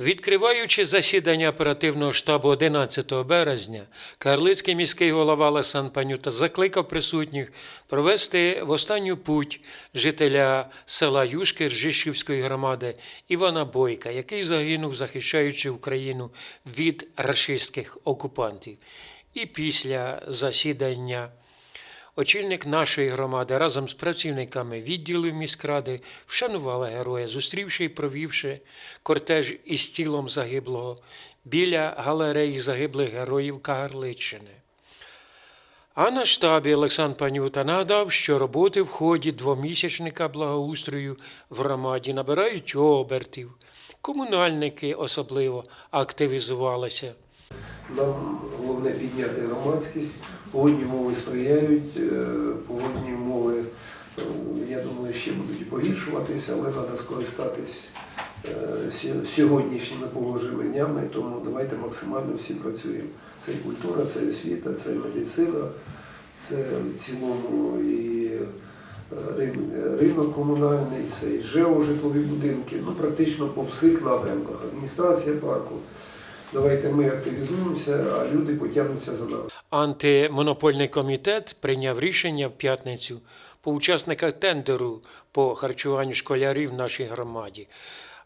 Відкриваючи засідання оперативного штабу 11 березня, Карлицький міський голова Лесан Панюта закликав присутніх провести в останню путь жителя села Юшки Ржищівської громади Івана Бойка, який загинув, захищаючи Україну від рашистських окупантів. І після засідання Очільник нашої громади разом з працівниками відділів міськради вшанували героя, зустрівши і провівши кортеж із тілом загиблого біля галереї загиблих героїв Кагарличчини. А на штабі Олександр Панюта нагадав, що роботи в ході двомісячника благоустрою в громаді набирають обертів. Комунальники особливо активізувалися. Нам головне підняти громадськість. Погодні умови сприяють, е, погодні умови, е, я думаю, ще будуть погіршуватися, але треба скористатись е, сьогоднішніми положеними днями, тому давайте максимально всі працюємо. Це і культура, це і освіта, це і медицина, це в цілому і ринок комунальний, це і ЖЕО житлові будинки, ну практично по всіх напрямках. Адміністрація парку. Давайте ми активізуємося, а люди потягнуться за нами. Антимонопольний комітет прийняв рішення в п'ятницю по учасниках тендеру по харчуванню школярів в нашій громаді.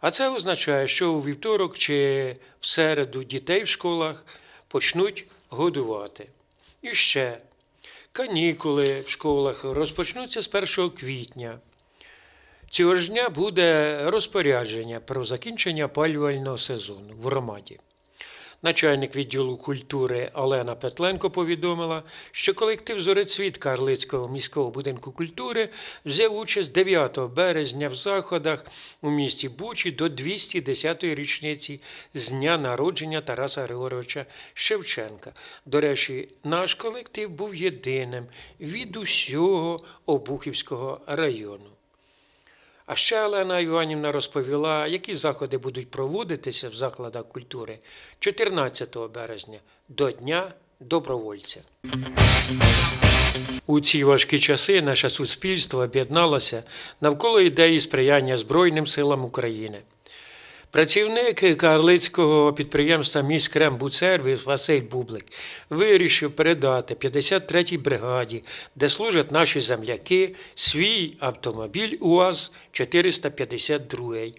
А це означає, що у вівторок чи в середу дітей в школах почнуть годувати. І ще канікули в школах розпочнуться з 1 квітня. Цього ж дня буде розпорядження про закінчення опалювального сезону в громаді. Начальник відділу культури Олена Петленко повідомила, що колектив Зорецвіт Карлицького міського будинку культури взяв участь 9 березня в заходах у місті Бучі до 210-ї річниці з дня народження Тараса Григоровича Шевченка. До речі, наш колектив був єдиним від усього Обухівського району. А ще Олена Іванівна розповіла, які заходи будуть проводитися в закладах культури 14 березня до Дня добровольця. У ці важкі часи наше суспільство об'єдналося навколо ідеї сприяння Збройним силам України. Працівник карлицького підприємства «Міськрембудсервіс» Василь Бублик вирішив передати 53-й бригаді, де служать наші земляки, свій автомобіль УАЗ-452.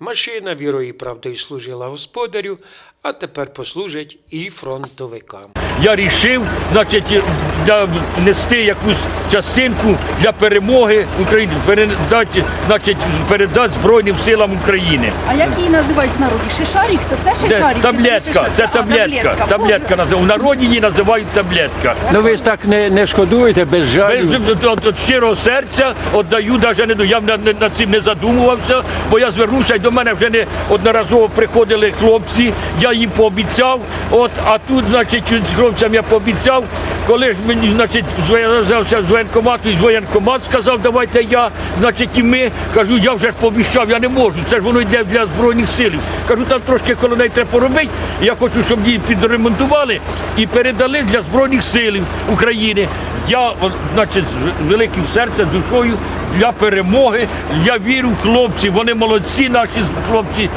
Машина вірою і правдою служила господарю, а тепер послужить і фронтовикам. я рішив значить, для, нести якусь частинку для перемоги України, передати, значить, передати Збройним силам України. А як її називають в народі? Шишарік? Це це шишарік? таблетка, шишар- це А, таблетка. Таблетка називають. У народі її називають таблетка. Ну ви ж так не, не шкодуєте без жалю. Без от, от щирого серця віддаю, навіть не до- я над цим не задумувався, бо я звернувся і до мене вже не одноразово приходили хлопці, я їм пообіцяв. От, а тут, значить, з хлопцям я пообіцяв, коли ж мені, значить, зв'язався з воєнкомату, і з воєнкомат сказав, давайте я, значить, і ми. Кажу, я вже ж пообіцяв, я не можу. Це ж воно йде для Збройних сил. Кажу, там трошки колоней треба поробити. Я хочу, щоб її підремонтували і передали для Збройних сил України. Я, значить, з великим серцем, душою для перемоги. Я вірю в хлопців, вони молодці, наші хлопці.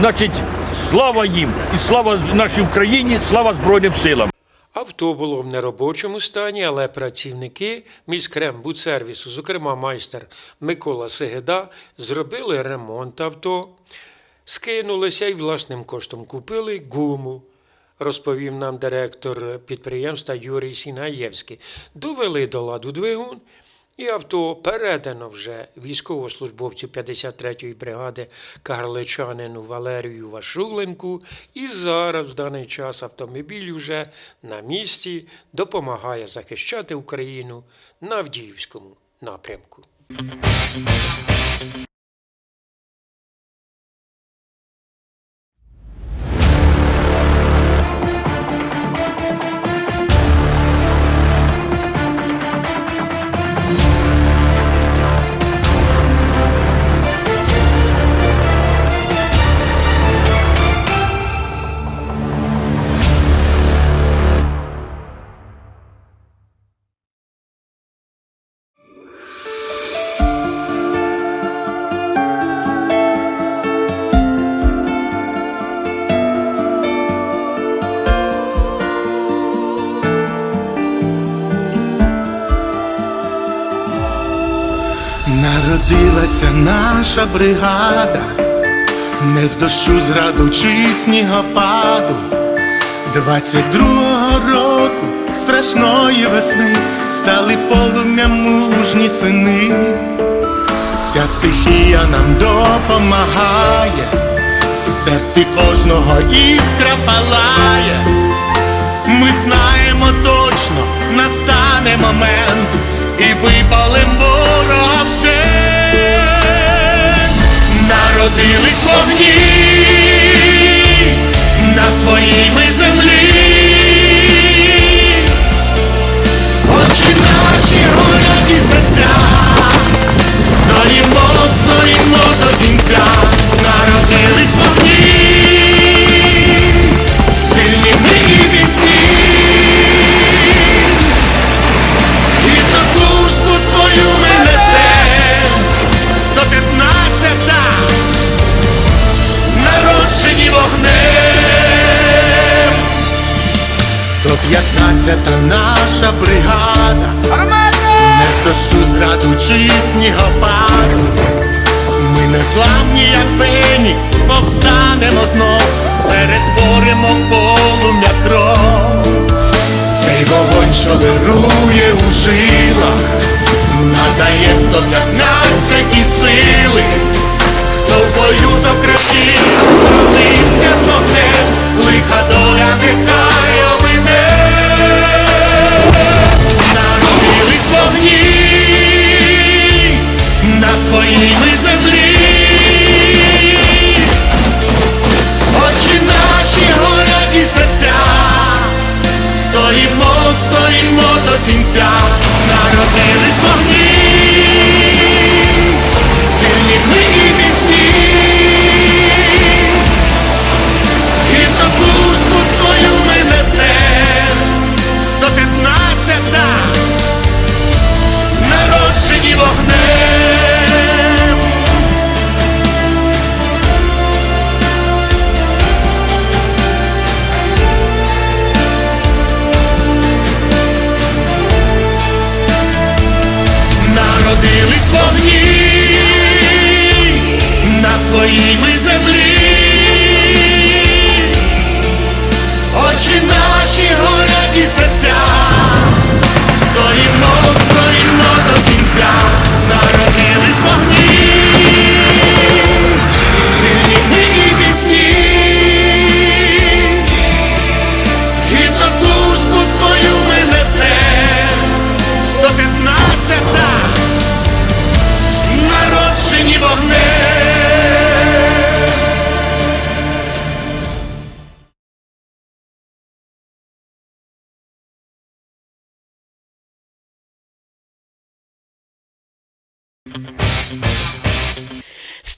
Значить, слава їм і слава нашій Україні, слава Збройним силам. Авто було в неробочому стані, але працівники міськрембудсервісу, зокрема майстер Микола Сегеда, зробили ремонт авто, скинулися і власним коштом купили гуму. Розповів нам директор підприємства Юрій Сінаєвський. Довели до ладу двигун, і авто передано вже військовослужбовцю 53-ї бригади карличанину Валерію Вашуленку. І зараз, в даний час, автомобіль уже на місці допомагає захищати Україну на Авдіївському напрямку. Народилася наша бригада, не з дощу зраду чи снігопаду. 22-го року страшної весни стали полум'я мужні сини. Ця стихія нам допомагає, в серці кожного іскра палає. Ми знаємо точно, настане момент, і випалим ворога все, Народились вогні на своїй ми землі. 115-та наша бригада. Не з дощу зраду чи снігопаду. Ми не зламні, як фенікс, повстанемо знов Перетворимо полум'я кров. Цей вогонь, що вирує у жилах, надає 115 сили, хто в бою за Україну родився з вогнем, лиха доля нехай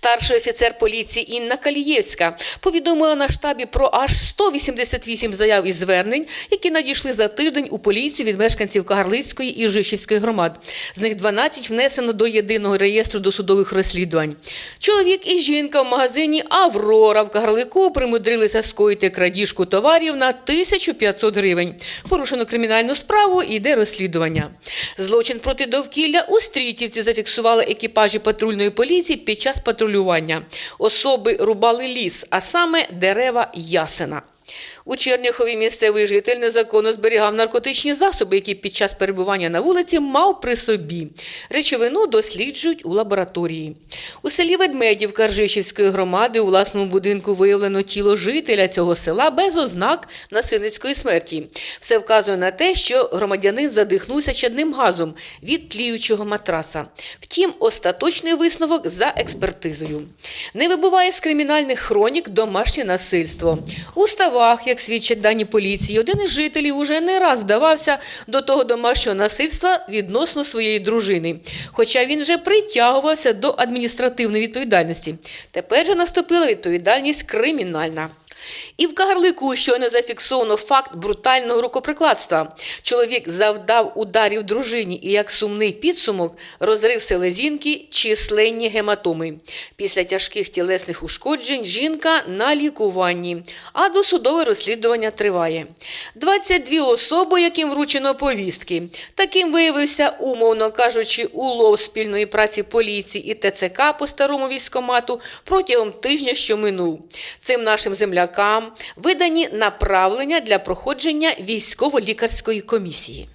Старший офіцер поліції Інна Калієвська повідомила на штабі про аж 188 заяв і звернень, які надійшли за тиждень у поліцію від мешканців Кагарлицької і Жишівської громад. З них 12 внесено до єдиного реєстру досудових розслідувань. Чоловік і жінка в магазині Аврора в Кагарлику примудрилися скоїти крадіжку товарів на 1500 гривень. Порушено кримінальну справу і йде розслідування. Злочин проти довкілля у Стрітівці зафіксували екіпажі патрульної поліції під час патрулювання. Особи рубали ліс, а саме дерева ясена. У Черняхові місцевий житель незаконно зберігав наркотичні засоби, які під час перебування на вулиці мав при собі. Речовину досліджують у лабораторії. У селі Ведмедів Каржишівської громади у власному будинку виявлено тіло жителя цього села без ознак насильницької смерті. Все вказує на те, що громадянин задихнувся чадним газом від тліючого матраса. Втім, остаточний висновок за експертизою. Не вибуває з кримінальних хронік домашнє насильство. У ставах, як свідчать дані поліції, один із жителів уже не раз вдавався до того домашнього насильства відносно своєї дружини. Хоча він вже притягувався до адміністративної відповідальності. Тепер же наступила відповідальність кримінальна. І в Кагарлику щойно зафіксовано факт брутального рукоприкладства. Чоловік завдав ударів дружині і як сумний підсумок розрив селезінки численні гематоми. Після тяжких тілесних ушкоджень жінка на лікуванні, а досудове розслідування триває. 22 особи, яким вручено повістки. Таким виявився, умовно кажучи, улов спільної праці поліції і ТЦК по старому військомату протягом тижня, що минув. Цим нашим землякам видані направлення для проходження військово-лікарської комісії.